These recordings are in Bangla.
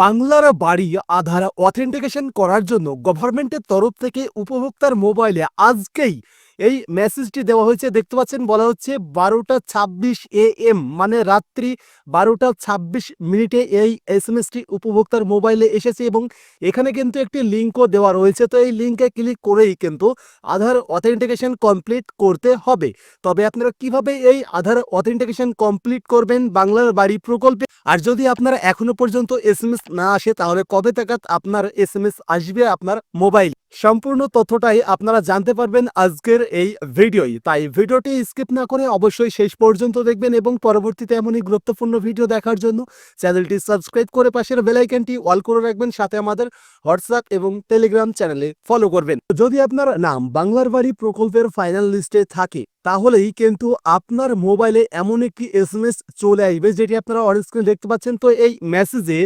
বাংলার বাড়ি আধার অথেন্টিকেশন করার জন্য গভর্নমেন্টের তরফ থেকে উপভোক্তার মোবাইলে আজকেই এই মেসেজটি দেওয়া হয়েছে। দেখতে পাচ্ছেন, বলা হচ্ছে বারোটা ছাব্বিশ এ এম মানে রাত্রি বারোটা ছাব্বিশ মিনিটে এই এস এম এসটি উপভোক্তার মোবাইলে এসেছে এবং এখানে কিন্তু একটি লিঙ্কও দেওয়া রয়েছে। তো এই লিঙ্কে ক্লিক করেই কিন্তু আধার অথেন্টিকেশন কমপ্লিট করতে হবে। তবে আপনারা কীভাবে এই আধার অথেন্টিকেশন কমপ্লিট করবেন বাংলার বাড়ি প্রকল্পে? আর যদি আপনার এখনও পর্যন্ত এস না আসে, তাহলে কবে টাকাত আপনার এস আসবে আপনার মোবাইল? সম্পূর্ণ তথ্যটাই আপনারা জানতে পারবেন আজকের এই ভিডিওই তাই ভিডিওটি স্কিপ না করে অবশ্যই শেষ পর্যন্ত দেখবেন এবং পরবর্তীতে এমনই গুরুত্বপূর্ণ ভিডিও দেখার জন্য চ্যানেলটি সাবস্ক্রাইব করে পাশের বেলাইকনটি অল করে রাখবেন, সাথে আমাদের হোয়াটসঅ্যাপ এবং টেলিগ্রাম চ্যানেলে ফলো করবেন। যদি আপনার নাম বাংলার বাড়ি প্রকল্পের ফাইনাল লিস্টে থাকে তাহলেই কিন্তু আপনার মোবাইলে এমন একটি এস চলে আসবে, যেটি আপনারা অন স্ক্রিন দেখতে পাচ্ছেন। তো এই মেসেজে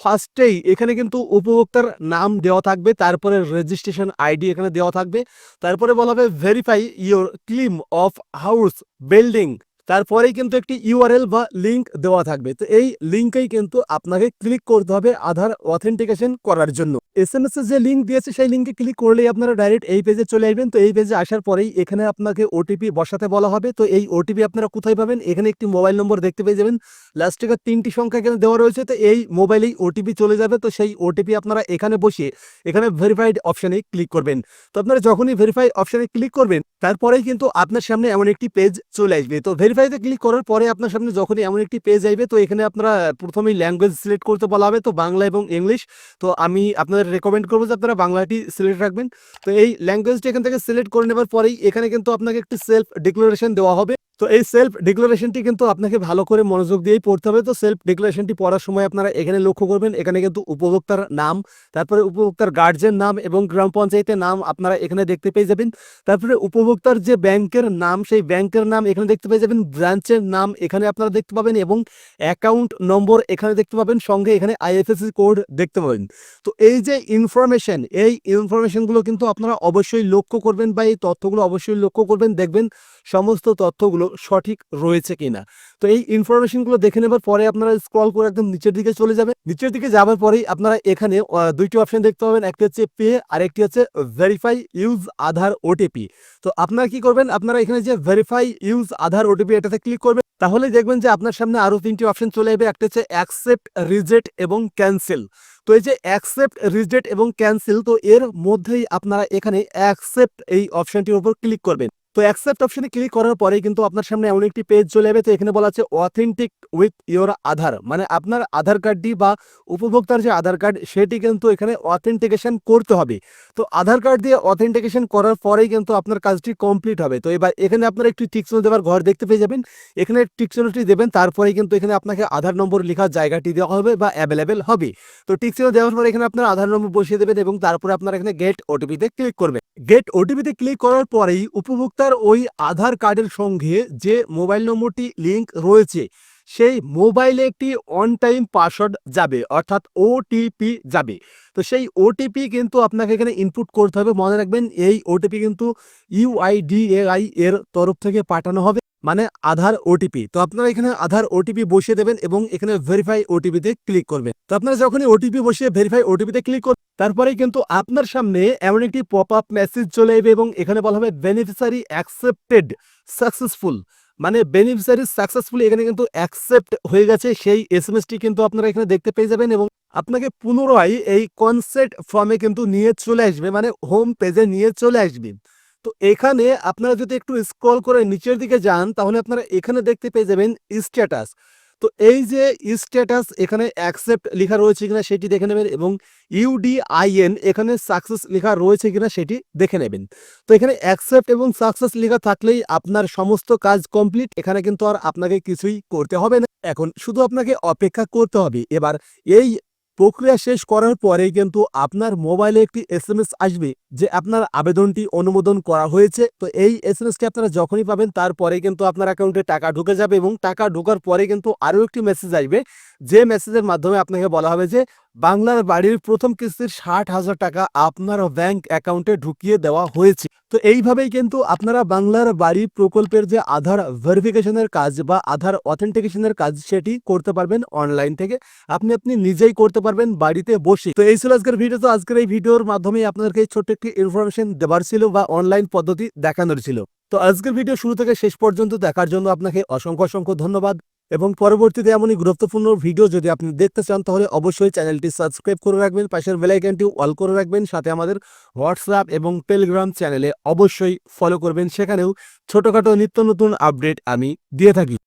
ফার্স্টেই এখানে কিন্তু উপভোক্তার নাম দেওয়া থাকবে, তারপরে রেজিস্ট্রেশন আইডি এখানে দেওয়া থাকবে, তারপরে বলা হবে verify your claim of house building তারপরেই কিন্তু একটি ইউআরএল বা লিংক দেওয়া থাকবে। তো এই লিঙ্কেই কিন্তু আপনাকে ক্লিক করতে হবে আধার অথেন্টিকেশন করার জন্য। এস এম এস যে লিঙ্ক দিয়েছে, সেই লিঙ্কে ক্লিক করলেই আপনারা ডাইরেক্ট এই পেজে চলে আসবেন। তো এই পেজে আসার পরেই এখানে আপনাকে ওটিপি বসাতে বলা হবে। তো এই ওটিপি আপনারা কোথায় পাবেন? এখানে একটি মোবাইল নম্বর দেখতে পেয়ে যাবেন। লাস্টে তিনটি সংখ্যা এখানে দেওয়া রয়েছে। তো এই মোবাইলেই ওটিপি চলে যাবে। তো সেই ওটিপি আপনারা এখানে বসিয়ে এখানে ভেরিফাইড অপশানে ক্লিক করবেন। তো আপনারা যখনই ভেরিফাইড অপশানে ক্লিক করবেন তারপরেই কিন্তু আপনার সামনে এমন একটি পেজ চলে আসবে। তো ভেরিফাইতে ক্লিক করার পরে আপনার সামনে যখনই এমন একটি পেজ আসবে, তো এখানে আপনারা প্রথমেই ল্যাঙ্গুয়েজ সিলেক্ট করতে বলা হবে, তো বাংলা এবং ইংলিশ তো আমি আপনাদের রেকমেন্ড করব যে আপনারা বাংলাটি সিলেক্ট রাখবেন। তো এই ল্যাঙ্গুয়েজটি এখান থেকে সিলেক্ট করে নেবার পরেই এখানে কিন্তু আপনাকে একটি সেলফ ডিক্লারেশন দেওয়া হবে। তো এই সেলফ ডিক্লারেশনটি কিন্তু আপনাকে ভালো করে মনোযোগ দিয়েই পড়তে হবে। তো সেলফ ডিক্লারেশনটি পড়ার সময় আপনারা এখানে লক্ষ্য করবেন, এখানে কিন্তু উপভোক্তার নাম, তারপরে উপভোক্তার গার্জেন নাম এবং গ্রাম পঞ্চায়েতের নাম আপনারা এখানে দেখতে পেয়ে যাবেন। তারপরে উপভোক্তার যে ব্যাংকের নাম, সেই ব্যাংকের নাম এখানে দেখতে পেয়ে যাবেন। ব্রাঞ্চের নাম এখানে আপনারা দেখতে পাবেন এবং অ্যাকাউন্ট নম্বর এখানে দেখতে পাবেন। সঙ্গে এখানে আইএফএসসি কোড দেখতে পাবেন। তো এই যে ইনফরমেশন এই ইনফরমেশনগুলো কিন্তু আপনারা অবশ্যই লক্ষ্য করবেন বা এই তথ্যগুলো অবশ্যই লক্ষ্য করবেন, দেখবেন সমস্ত তথ্যগুলো সঠিক রয়েছে কিনা। তো এই ইনফরমেশনগুলো দেখে নেবার পরে আপনারা স্ক্রল করে একদম নিচের দিকে চলে যাবেন। নিচের দিকে যাওয়ার পরেই আপনারা এখানে দুইটি অপশন দেখতে পাবেন। একটি হচ্ছে পে আর একটি হচ্ছে ভেরিফাই ইউজ আধার ওটিপি তো আপনারা কি করবেন? আপনারা এখানে যে ভেরিফাই ইউজ আধার ওটিপি এটাতে ক্লিক করবেন। তাহলে দেখবেন যে আপনার সামনে আরও তিনটি অপশন চলে যাবে একটা হচ্ছে অ্যাকসেপ্ট রিজেক্ট এবং ক্যান্সেল তো এই যে অ্যাকসেপ্ট রিজেক্ট এবং ক্যান্সেল তো এর মধ্যেই আপনারা এখানে অ্যাকসেপ্ট এই অপশনটির উপর ক্লিক করবেন। তো অ্যাকসেপ্ট অপশনে ক্লিক করার পরে কিন্তু আপনার সামনে এমন একটি পেজ চলে যাবে। তো এখানে বলা আছে অথেন্টিক উইথ ইওর আধার। মানে আপনার আধার কার্ডটি বা উপভোক্তার যে আধার কার্ড সেটি কিন্তু এখানে অথেন্টিকেশন করতে হবে। তো আধার কার্ড দিয়ে অথেন্টিকেশন করার পরেই কিন্তু আপনার কাজটি কমপ্লিট হবে। তো এবার এখানে আপনার একটি টিকশন দেওয়ার ঘর দেখতে পেয়ে যাবেন। এখানে টিকশনটি দেবেন, তারপরেই কিন্তু এখানে আপনাকে আধার নম্বর লেখার জায়গাটি দেওয়া হবে বা অ্যাভেলেবেল হবে। তো টিকশন দেওয়ার পরে এখানে আপনার আধার নম্বর বসিয়ে দেবেন এবং তারপরে আপনার এখানে গেট ওটিপিতে ক্লিক করবেন। গেট ওটিপিতে ক্লিক করার পরেই উপভোক্তার ওই আধার কার্ডের সঙ্গে যে মোবাইল নম্বরটি লিঙ্ক রয়েছে, সেই মোবাইলে একটি অন টাইম পাসওয়ার্ড যাবে, অর্থাৎ ওটিপি যাবে। তো সেই ওটিপি কিন্তু আপনাকে এখানে ইনপুট করতে হবে। মনে রাখবেন, এই ওটিপি কিন্তু ইউআইডিএআই এর তরফ থেকে পাঠানো হবে মানে আধার ওটিপি তো আপনারা এখানে আধার ওটিপি বসিয়ে দেবেন এবং এখানে ভেরিফাই ওটিপিতে ক্লিক করবেন। তো আপনারা যখনই ওটিপি বসিয়ে ভেরিফাই ওটিপিতে ক্লিক করবেন তারপরে কিন্তু আপনার সামনে এমন একটি পপ আপ মেসেজ চলে আসবে এবং এখানে বলা হবে বেনিফিসারি অ্যাকসেপ্টেড সাকসেসফুল মানে বেনিফিসারি সাকসেসফুলি এখানে কিন্তু অ্যাকসেপ্ট হয়ে গেছে, সেই এস এসটি কিন্তু আপনারা এখানে দেখতে পেয়ে যাবেন এবং আপনাকে পুনরায় এই কনসেপ্ট ফর্মে কিন্তু নিয়ে চলে আসবে মানে হোম পেজে নিয়ে চলে আসবে। তো এখানে আপনারা যদি একটু স্ক্রল করে নিচের দিকে যান, তাহলে আপনারা এখানে দেখতে পেয়ে যাবেন স্ট্যাটাস তো এই যে স্ট্যাটাস এখানে অ্যাকসেপ্ট লেখা রয়েছে কিনা সেটি দেখে নেবেন এবং ইউডিআইএন এখানে সাকসেস লেখা রয়েছে কিনা সেটি দেখে নেবেন। তো এখানে অ্যাকসেপ্ট এবং সাকসেস লেখা থাকলেই আপনার সমস্ত কাজ কমপ্লিট এখানে কিন্তু আর আপনাকে কিছুই করতে হবে না। এখন শুধু আপনাকে অপেক্ষা করতে হবে। এবার এই প্রক্রিয়া শেষ করার পরে কিন্তু আপনার মোবাইলে একটি এস আসবে যে আপনার আবেদনটি অনুমোদন করা হয়েছে। তো এই এস এম এসটি আপনারা যখনই পাবেন, তারপরে কিন্তু আপনার অ্যাকাউন্টে টাকা ঢুকে যাবে এবং টাকা ঢোকার পরে কিন্তু আরও একটি মেসেজ আসবে। যে মেসেজের মাধ্যমে আপনাকে বলা হবে যে, বাংলার বাড়ির প্রথম কিস্তির ষাট হাজার টাকা আপনার ব্যাংক অ্যাকাউন্টে ঢুকিয়ে দেওয়া হয়েছে। তো এইভাবেই কিন্তু আপনারা বাংলার বাড়ি প্রকল্পের যে আধার ভেরিফিকেশনের কাজ বা আধার অথেন্টিকেশনের কাজ সেটি করতে পারবেন অনলাইন থেকে। আপনি আপনি নিজেই করতে পারবেন বাড়িতে বসে। তো এই ছিল আজকের ভিডিও তো আজকের এই ভিডিওর মাধ্যমে আপনাদেরকে ছোট্ট একটি ইনফরমেশন দেওয়ার ছিল বা অনলাইন পদ্ধতি দেখানোর ছিল। তো আজকের ভিডিও শুরু থেকে শেষ পর্যন্ত দেখার জন্য আপনাকে অসংখ্য অসংখ্য ধন্যবাদ। এবং পরবর্তীতে এমনই গুরুত্বপূর্ণ ভিডিও যদি আপনি দেখতে চান, তাহলে অবশ্যই চ্যানেলটি সাবস্ক্রাইব করে রাখবেন, পাশের বেলাইকনটি অল করে রাখবেন, সাথে আমাদের হোয়াটসঅ্যাপ এবং টেলিগ্রাম চ্যানেলে অবশ্যই ফলো করবেন। সেখানেও ছোটোখাটো নিত্য নতুন আপডেট আমি দিয়ে থাকি।